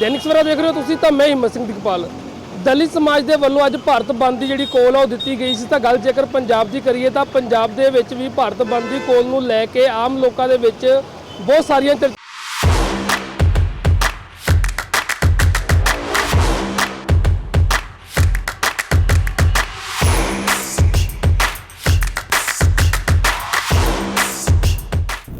ਦੈਨਿਕ ਸਵੇਰਾ ਦੇਖ ਰਹੇ ਹੋ ਤੁਸੀਂ ਤਾਂ ਮੈਂ ਹਿੰਮਤ ਸਿੰਘ ਦਿਗਪਾਲ ਦਲਿਤ ਸਮਾਜ ਦੇ ਵੱਲੋਂ ਅੱਜ ਭਾਰਤ ਬੰਦ ਦੀ ਜਿਹੜੀ ਕੋਲ ਆ ਉਹ ਦਿੱਤੀ ਗਈ ਸੀ। ਤਾਂ ਗੱਲ ਜੇਕਰ ਪੰਜਾਬ ਦੀ ਕਰੀਏ ਤਾਂ ਪੰਜਾਬ ਦੇ ਵਿੱਚ ਵੀ ਭਾਰਤ ਬੰਦ ਦੀ ਕੋਲ ਨੂੰ ਲੈ ਕੇ ਆਮ ਲੋਕਾਂ ਦੇ ਵਿੱਚ ਬਹੁਤ ਸਾਰੀਆਂ ਚਰਚਾ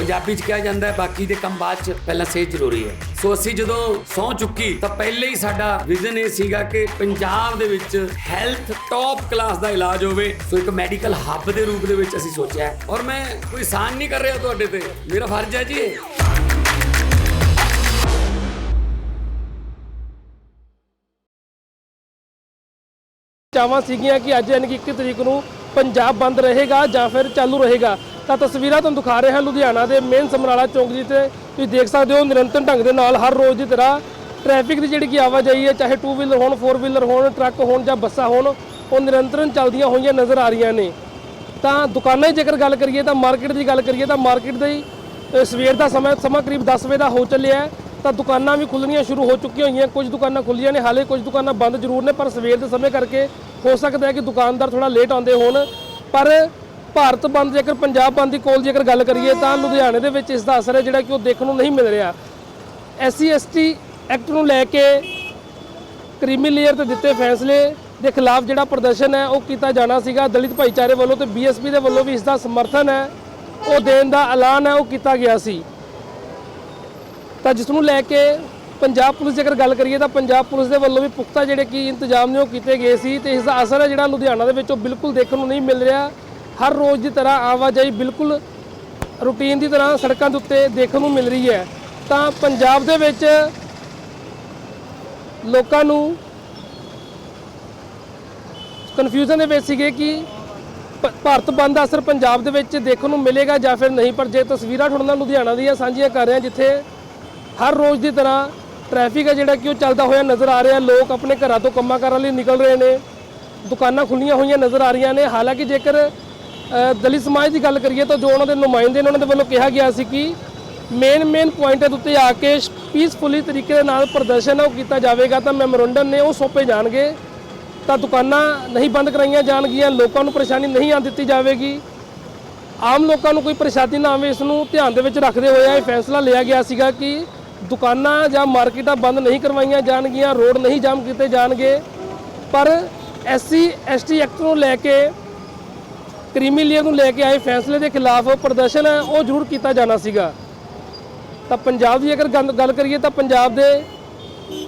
ਪੰਜਾਬੀ 'ਚ ਕਿਹਾ ਜਾਂਦਾ ਹੈ, ਬਾਕੀ ਦੇ ਕੰਮ ਬਾਅਦ 'ਚ ਪਹਿਲਾਂ ਸਿਹਤ ਜ਼ਰੂਰੀ ਹੈ। ਸੋ ਅਸੀਂ ਜਦੋਂ ਸਹੁੰ ਚੁੱਕੀ, ਤਾਂ ਪਹਿਲੇ ਹੀ ਸਾਡਾ ਵਿਜ਼ਨ ਇਹ ਸੀਗਾ ਕਿ ਪੰਜਾਬ ਦੇ ਵਿੱਚ ਹੈਲਥ ਟੌਪ ਕਲਾਸ ਦਾ ਇਲਾਜ ਹੋਵੇ। ਸੋ ਇੱਕ ਮੈਡੀਕਲ ਹੱਬ ਦੇ ਰੂਪ ਦੇ ਵਿੱਚ ਅਸੀਂ ਸੋਚਿਆ ਔਰ ਮੈਂ ਕੋਈ ਸਾਨ ਨਹੀਂ ਕਰ ਰਿਹਾ ਤੁਹਾਡੇ ਤੇ। ਮੇਰਾ ਫਰਜ਼ ਹੈ ਜੀ ਇਹ। ਚਾਵਾਂ ਸੀਗੀਆਂ ਕਿ ਅੱਜ ਯਾਨੀ ਕਿ 21 ਤਰੀਕ ਨੂੰ ਪੰਜਾਬ ਬੰਦ ਰਹੇਗਾ ਜਾਂ ਫਿਰ ਚਾਲੂ ਰਹੇਗਾ। ਤਾਂ ਤਸਵੀਰਾਂ ਤੁਹਾਨੂੰ ਦਿਖਾ ਰਹੇ ਹਾਂ ਲੁਧਿਆਣਾ ਦੇ ਮੇਨ ਸਮਰਾਲਾ ਚੌਂਕ ਜੀ ਤੇ ਤੁਸੀਂ ਦੇਖ ਸਕਦੇ ਹੋ ਨਿਰੰਤਰ ਢੰਗ ਦੇ ਨਾਲ ਹਰ ਰੋਜ਼ ਦੀ ਤਰ੍ਹਾਂ ਟ੍ਰੈਫਿਕ ਦੀ ਜਿਹੜੀ ਕਿ ਆਵਾਜਾਈ ਹੈ, ਚਾਹੇ 2 ਵੀਲਰ ਹੋਣ 4 ਵੀਲਰ ਹੋਣ ਟਰੱਕ ਹੋਣ ਜਾਂ ਬੱਸਾਂ ਹੋਣ, ਉਹ ਨਿਰੰਤਰਨ ਚੱਲਦੀਆਂ ਹੋਈਆਂ ਨਜ਼ਰ ਆ ਰਹੀਆਂ ਨੇ। ਤਾਂ ਦੁਕਾਨਾਂ ਦੀ ਜੇਕਰ ਗੱਲ ਕਰੀਏ ਤਾਂ ਮਾਰਕੀਟ ਦੀ ਗੱਲ ਕਰੀਏ ਤਾਂ ਮਾਰਕੀਟ ਦੇ ਸਵੇਰ ਦਾ ਸਮਾਂ ਸਮਾਂ ਕਰੀਬ 10 ਵਜੇ ਦਾ ਹੋ ਚੱਲਿਆ ਤਾਂ ਦੁਕਾਨਾਂ ਵੀ ਖੁੱਲਣੀਆਂ ਸ਼ੁਰੂ ਹੋ ਚੁੱਕੀਆਂ ਹੋਈਆਂ, ਕੁਝ ਦੁਕਾਨਾਂ ਖੁੱਲੀਆਂ ਨੇ, ਹਾਲੇ ਕੁਝ ਦੁਕਾਨਾਂ ਬੰਦ ਜ਼ਰੂਰ ਨੇ, ਪਰ ਸਵੇਰ ਦੇ ਸਮੇਂ ਕਰਕੇ ਹੋ ਸਕਦਾ ਹੈ ਕਿ ਦੁਕਾਨਦਾਰ ਥੋੜਾ ਲੇਟ ਆਉਂਦੇ ਹੋਣ। ਪਰ ਭਾਰਤ ਬੰਦ ਜੇਕਰ ਪੰਜਾਬ ਬੰਦ ਦੀ ਕੋਲ ਜੇਕਰ ਗੱਲ ਕਰੀਏ ਤਾਂ ਲੁਧਿਆਣੇ ਦੇ ਵਿੱਚ ਇਸ ਦਾ ਅਸਰ ਹੈ ਜਿਹੜਾ ਕਿ ਉਹ ਦੇਖਣ ਨੂੰ ਨਹੀਂ ਮਿਲ ਰਿਹਾ। ਐਸਸੀ ਐਸਟੀ ਐਕਟ ਨੂੰ ਲੈ ਕੇ ਕ੍ਰੀਮੀ ਲੇਅਰ ਤੇ ਦਿੱਤੇ ਫੈਸਲੇ ਦੇ ਖਿਲਾਫ ਜਿਹੜਾ ਪ੍ਰਦਰਸ਼ਨ ਹੈ, ਉਹ ਕੀਤਾ ਜਾਣਾ ਸੀਗਾ। ਦਲਿਤ ਭਾਈਚਾਰੇ ਵੱਲੋਂ ਤੇ ਬੀਐਸਪੀ ਦੇ ਵੱਲੋਂ ਵੀ ਇਸ ਦਾ ਸਮਰਥਨ ਹੈ, ਉਹ ਦੇਣ ਦਾ ਐਲਾਨ ਹੈ, ਉਹ ਕੀਤਾ ਗਿਆ ਸੀ। ਤਾਂ ਜਿਸ ਨੂੰ ਲੈ ਕੇ ਪੰਜਾਬ ਪੁਲਿਸ ਜੇਕਰ ਗੱਲ ਕਰੀਏ ਤਾਂ ਪੰਜਾਬ ਪੁਲਿਸ ਦੇ ਵੱਲੋਂ ਵੀ ਪੁਖਤਾ ਜਿਹੜੇ ਕੀ ਇੰਤਜ਼ਾਮ ਨੇ ਉਹ ਕੀਤੇ ਗਏ ਸੀ ਤੇ ਇਸ ਦਾ ਅਸਰ ਹੈ ਜਿਹੜਾ ਲੁਧਿਆਣਾ ਦੇ ਵਿੱਚ ਉਹ ਬਿਲਕੁਲ ਦੇਖਣ ਨੂੰ ਨਹੀਂ ਮਿਲ ਰਿਹਾ। ਹਰ ਰੋਜ਼ ਦੀ ਤਰ੍ਹਾਂ ਆਵਾਜਾਈ ਬਿਲਕੁਲ ਰੂਟੀਨ ਦੀ ਤਰ੍ਹਾਂ ਸੜਕਾਂ ਦੇ ਉੱਤੇ ਦੇਖਣ ਨੂੰ ਮਿਲ ਰਹੀ ਹੈ। ਤਾਂ ਪੰਜਾਬ ਦੇ ਵਿੱਚ ਲੋਕਾਂ ਨੂੰ ਕਨਫਿਊਜ਼ਨ ਦੇ ਵਿੱਚ ਸੀਗੇ ਕਿ ਭਾਰਤ ਬੰਦ ਦਾ ਅਸਰ ਪੰਜਾਬ ਦੇ ਵਿੱਚ ਦੇਖਣ ਨੂੰ ਮਿਲੇਗਾ ਜਾਂ ਫਿਰ ਨਹੀਂ, ਪਰ ਜੇ ਤਸਵੀਰਾਂ ਤੁਹਾਡੇ ਨਾਲ ਲੁਧਿਆਣਾ ਦੀਆਂ ਸਾਂਝੀਆਂ ਕਰ ਰਿਹਾ ਜਿੱਥੇ ਹਰ ਰੋਜ਼ ਦੀ ਤਰ੍ਹਾਂ ਟ੍ਰੈਫਿਕ ਹੈ ਜਿਹੜਾ ਕਿ ਉਹ ਚੱਲਦਾ ਹੋਇਆ ਨਜ਼ਰ ਆ ਰਿਹਾ। ਲੋਕ ਆਪਣੇ ਘਰਾਂ ਤੋਂ ਕੰਮਾਂ ਕਾਰਾਂ ਲਈ ਨਿਕਲ ਰਹੇ ਨੇ, ਦੁਕਾਨਾਂ ਖੁੱਲੀਆਂ ਹੋਈਆਂ ਨਜ਼ਰ ਆ ਰਹੀਆਂ ਨੇ। ਹਾਲਾਂਕਿ ਜੇਕਰ ਦਲਿਤ ਸਮਾਜ ਦੀ ਗੱਲ ਕਰੀਏ ਤਾਂ ਜੋ ਉਹਨਾਂ ਦੇ ਨੁਮਾਇੰਦੇ ਨੇ ਉਹਨਾਂ ਦੇ ਵੱਲੋਂ ਕਿਹਾ ਗਿਆ ਸੀ ਕਿ ਮੇਨ ਮੇਨ ਪੁਆਇੰਟਾਂ ਦੇ ਉੱਤੇ ਆ ਕੇ ਪੀਸਫੁਲੀ ਤਰੀਕੇ ਦੇ ਨਾਲ ਪ੍ਰਦਰਸ਼ਨ ਉਹ ਕੀਤਾ ਜਾਵੇਗਾ ਤਾਂ ਮੈਮੋਰੰਡਮ ਨੇ ਉਹ ਸੌਂਪੇ ਜਾਣਗੇ। ਤਾਂ ਦੁਕਾਨਾਂ ਨਹੀਂ ਬੰਦ ਕਰਾਈਆਂ ਜਾਣਗੀਆਂ, ਲੋਕਾਂ ਨੂੰ ਪਰੇਸ਼ਾਨੀ ਨਹੀਂ ਆਉਣ ਦਿੱਤੀ ਜਾਵੇਗੀ। ਆਮ ਲੋਕਾਂ ਨੂੰ ਕੋਈ ਪਰੇਸ਼ਾਨੀ ਨਾ ਆਵੇ, ਇਸ ਨੂੰ ਧਿਆਨ ਦੇ ਵਿੱਚ ਰੱਖਦੇ ਹੋਏ ਇਹ ਫੈਸਲਾ ਲਿਆ ਗਿਆ ਸੀਗਾ ਕਿ ਦੁਕਾਨਾਂ ਜਾਂ ਮਾਰਕੀਟਾਂ ਬੰਦ ਨਹੀਂ ਕਰਵਾਈਆਂ ਜਾਣਗੀਆਂ, ਰੋਡ ਨਹੀਂ ਜਾਮ ਕੀਤੇ ਜਾਣਗੇ। ਪਰ ਐਸਸੀ, ਐਸਟੀ ਐਕਟ ਨੂੰ ਲੈ ਕੇ ਕ੍ਰੀਮੀ ਲੀਅਰ ਨੂੰ ਲੈ ਕੇ ਆਏ ਫੈਸਲੇ ਦੇ ਖਿਲਾਫ ਪ੍ਰਦਰਸ਼ਨ ਹੈ ਉਹ ਜ਼ਰੂਰ ਕੀਤਾ ਜਾਣਾ ਸੀਗਾ। ਤਾਂ ਪੰਜਾਬ ਦੀ ਅਗਰ ਗੱਲ ਗੱਲ ਕਰੀਏ ਤਾਂ ਪੰਜਾਬ ਦੇ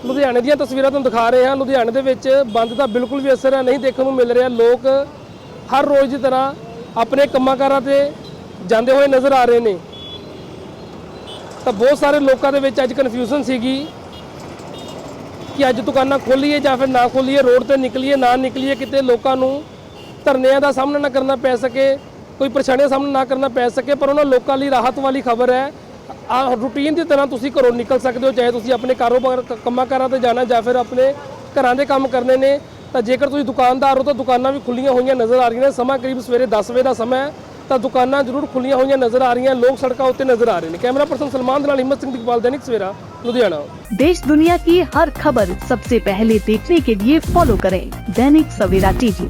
ਲੁਧਿਆਣੇ ਦੀਆਂ ਤਸਵੀਰਾਂ ਤੁਹਾਨੂੰ ਦਿਖਾ ਰਹੇ ਹਾਂ। ਲੁਧਿਆਣੇ ਦੇ ਵਿੱਚ ਬੰਦ ਦਾ ਬਿਲਕੁਲ ਵੀ ਅਸਰ ਹੈ ਨਹੀਂ ਦੇਖਣ ਨੂੰ ਮਿਲ ਰਿਹਾ। ਲੋਕ ਹਰ ਰੋਜ਼ ਦੀ ਤਰ੍ਹਾਂ ਆਪਣੇ ਕੰਮਾਂ ਕਾਰਾਂ ਤੇ ਜਾਂਦੇ ਹੋਏ ਨਜ਼ਰ ਆ ਰਹੇ ਨੇ। ਤਾਂ ਬਹੁਤ ਸਾਰੇ ਲੋਕਾਂ ਦੇ ਵਿੱਚ ਅੱਜ ਕਨਫਿਊਜ਼ਨ ਸੀਗੀ ਕਿ ਅੱਜ ਦੁਕਾਨਾਂ ਖੋਲੀਏ ਜਾਂ ਫਿਰ ਨਾ ਖੋਲੀਏ, ਰੋਡ ਤੇ ਨਿਕਲੀਏ, ਨਾ ਨਿਕਲੀਏ, ਕਿਤੇ ਲੋਕਾਂ ਨੂੰ ਧਰਨਿਆਂ ਦਾ ਸਾਹਮਣਾ ਨਾ ਕਰਨਾ ਪੈ ਸਕੇ ਕੋਈ ਪਰੇਸ਼ਾਨੀਆਂ ਦਾ ਸਾਹਮਣਾ ਨਾ ਕਰਨਾ ਪੈ ਸਕੇ ਪਰ ਉਹਨਾਂ ਲੋਕਾਂ ਲਈ ਰਾਹਤ ਵਾਲੀ ਖਬਰ ਹੈ ਆ ਰੂਟੀਨ ਦੀ ਤਰ੍ਹਾਂ ਤੁਸੀਂ ਘਰੋਂ ਨਿਕਲ ਸਕਦੇ ਹੋ ਚਾਹੇ ਤੁਸੀਂ ਆਪਣੇ ਕਾਰੋਬਾਰ ਕ- ਕੰਮਾਂ ਕਾਰਾਂ ਤੇ ਜਾਣਾ ਜਾਂ ਫਿਰ ਆਪਣੇ ਘਰਾਂ ਦੇ ਕੰਮ ਕਰਨੇ ਨੇ ਤਾਂ ਜੇਕਰ ਤੁਸੀਂ ਦੁਕਾਨਦਾਰ ਹੋ ਤਾਂ ਦੁਕਾਨਾਂ ਵੀ ਖੁੱਲੀਆਂ ਹੋਈਆਂ ਨਜ਼ਰ ਆ ਰਹੀਆਂ ਨੇ ਸਮਾਂ ਕਰੀਬ ਸਵੇਰੇ 10 ਵਜੇ ਦਾ ਸਮਾਂ ਹੈ ਤਾਂ ਦੁਕਾਨਾਂ ਜ਼ਰੂਰ ਖੁੱਲੀਆਂ ਹੋਈਆਂ ਨਜ਼ਰ ਆ ਰਹੀਆਂ ਲੋਕ ਸੜਕਾਂ ਉੱਤੇ ਨਜ਼ਰ ਆ ਰਹੇ ਨੇ ਕੈਮਰਾ ਪਰਸਨ ਸਲਮਾਨ ਦੇ ਨਾਲ ਹਿੰਮਤ ਸਿੰਘ ਦਿਗਪਾਲ ਦੈਨਿਕ ਸਵੇਰਾ ਲੁਧਿਆਣਾ देश दुनिया की हर खबर सबसे पहले देखने के लिए फॉलो करें दैनिक सवेरा टीवी